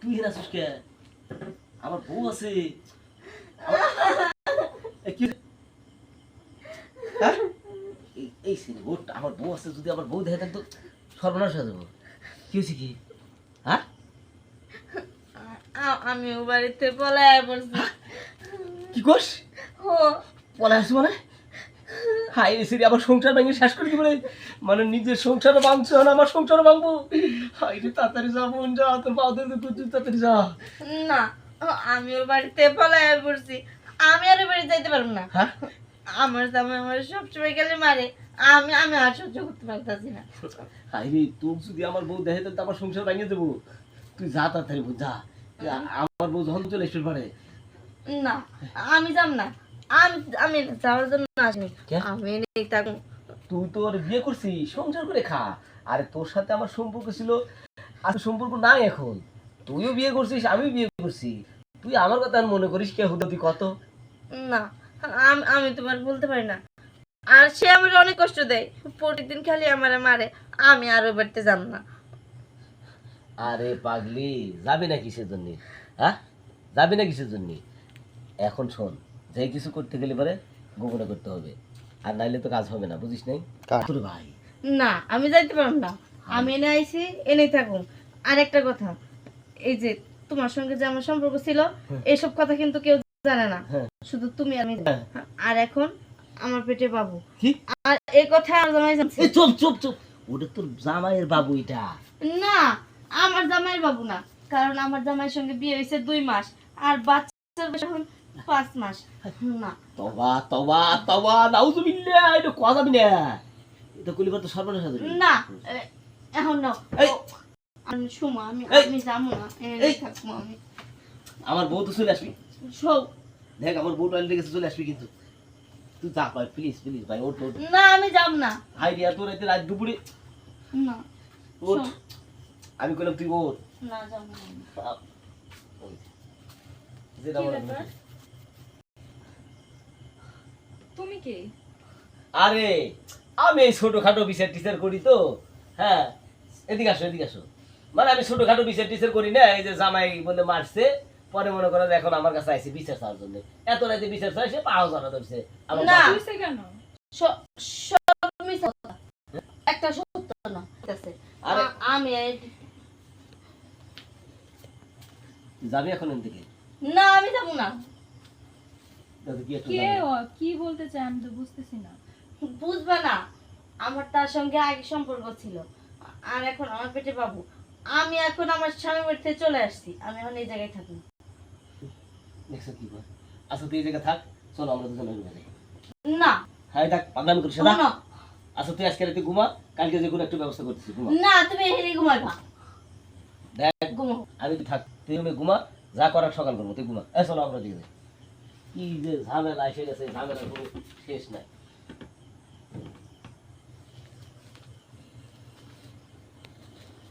তুই হেরা সুস্কে আমার বউ আছে। হ্যাঁ? এই আমার বউ আছে, যদি আমার বউ দেখে থাকতো সর্বনাশ হয়ে যাব। কি হয়েছে কি? হ্যাঁ? আমি ও বাড়িতে পলায় পড়ছি। কি করস? ও পলে আসছি মানে? হাই রে সিরি আমার সংসার ভেঙে শেষ করে দিবে রে। মানে নিজের সংসারও ভাঙছে না আমার সংসারও ভাঙবো? হাই রে তাড়াতাড়ি যা বোন যা তোর পাও ধরে তুই তুই তাড়াতাড়ি যা। না আমি ওর বাড়িতে পলায় পড়ছি। আমি আর বাড়ি যাইতে পারব না। হ্যাঁ? আমার জামাই আমার সবসময় গেলে মারে। আমি আমি আর সহ্য করতে পারতাছি না। হাই রে তোর যদি আমার বউ দেখে তো আমার সংসার ভেঙে দেবো। তুই যা তাড়াতাড়ি যা, আমার বউ যখন চলে আসতে পারে না আমি যাব না। আমি আমি যাওয়ার জন্য আসিনি। আমি নেই থাকুন তুই তো ওর বিয়ে করছিস সংসার করে খা। আরে তোর সাথে আমার সম্পর্ক ছিল আর সম্পর্ক নাই এখন। তুইও বিয়ে করছিস আমিও বিয়ে করছি। তুই আমার কথা আর মনে করিস কে হুদা তুই কত? না আমি আমি তোমার বলতে পারি না। আর সে আমার অনেক কষ্ট দেয়। প্রতিদিন খালি আমার মারে আমি আর বাড়িতে যাব না। আরে পাগলি যাবি না কিসের জন্য হ্যাঁ? যাবি না কিসের জন্য এখন শোন যে কিছু করতে গেলে পরে গোপনে করতে হবে। আর নাইলে তো কাজ হবে না বুঝিস নাই? তোর ভাই। না আমি যাইতে পারব না। আমি এনে আইছি এনে থাকুন আর একটা কথা এই যে তোমার সঙ্গে যে আমার সম্পর্ক ছিল এইসব কথা কিন্তু কেউ জানে না। হ্যাঁ। শুধু তুমি আর আমি হ্যাঁ। আর এখন আমার পেটে বাবু। কি? আর এই কথা আর জামাই জানছে চুপ চুপ চুপ। ওটা তোর জামাইয়ের বাবু এটা। না আমার জামাইয়ের বাবু না কারণ আমার জামাইয়ের সঙ্গে বিয়ে হয়েছে দুই মাস আর বাচ্চার এখন পাঁচ মাস। না। তবা তবা তবা নাউজুবিল্লাহ এটা কোয়া যাবি না? এটা সর্বনাশ হয়ে না এখন। আমি সুমা আমি আমি যাব না। থাকব আমি। আমার বউ তো চলে আসবি। সব দেখ আমার বউ টয়লেটে গেছে চলে আসবি কিন্তু। তুই যা ভাই প্লিজ প্লিজ ভাই ওঠ ওঠ। না আমি যাব না। হাই রিয়া তোর রাত দুপুরে না। ওঠ। আমি কইলাম তুই ওঠ না যাব যেটা বলে তুমি কে? আরে আমি এই ছোটখাটো বিচার টিচার করি তো। হ্যাঁ এদিকে আসো এদিকে আসো। মানে আমি ছোটখাটো বিচার টিচার করি না এই যে জামাই বলে মারছে পরে মনে করো এখন আমার কাছে আইসি বিচার চাওয়ার জন্য। এত রাতে বিচার চাই সে পাও জানা ধরছে। আমার না। কেন? স- সব মিথ্যা কথা। একটা সত্য না আমি এই- তুই যাবি এখন এন থেকে? না আমি যাব না। দাদা কি কে ও? কি বলতে চাই আমি তো বুঝতেছি না। বুঝবা না আমার তার সঙ্গে আগে সম্পর্ক ছিল। আর এখন আমার পেটে বাবু। আমি এখন আমার স্বামী বাড়ি থেকে চলে আসছি। আমি এখন এই জায়গায় থাকি। দেখছ কি কর আচ্ছা তুই এই জায়গায় থাক। চলো আমরা দুজনে ঘুরে যাই না। হ্যাঁ থাক পাগলামি করিস না আচ্ছা তুই আজকে রাতে ঘুমা কালকে যে কোনো একটা ব্যবস্থা করতেছি ঘুমা। না তুমি এখানে ঘুমাইবা। দেখ ঘুমাও। আমি থাক। তুই ঘুমা, যা করার সকাল করব, তুই ঘুমা। এসো আমরা দিকে কি যে ঝামেলা এসে গেছে ঝামেলা শেষ নাই।